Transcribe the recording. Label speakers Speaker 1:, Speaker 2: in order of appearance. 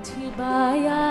Speaker 1: মাঝে বায়া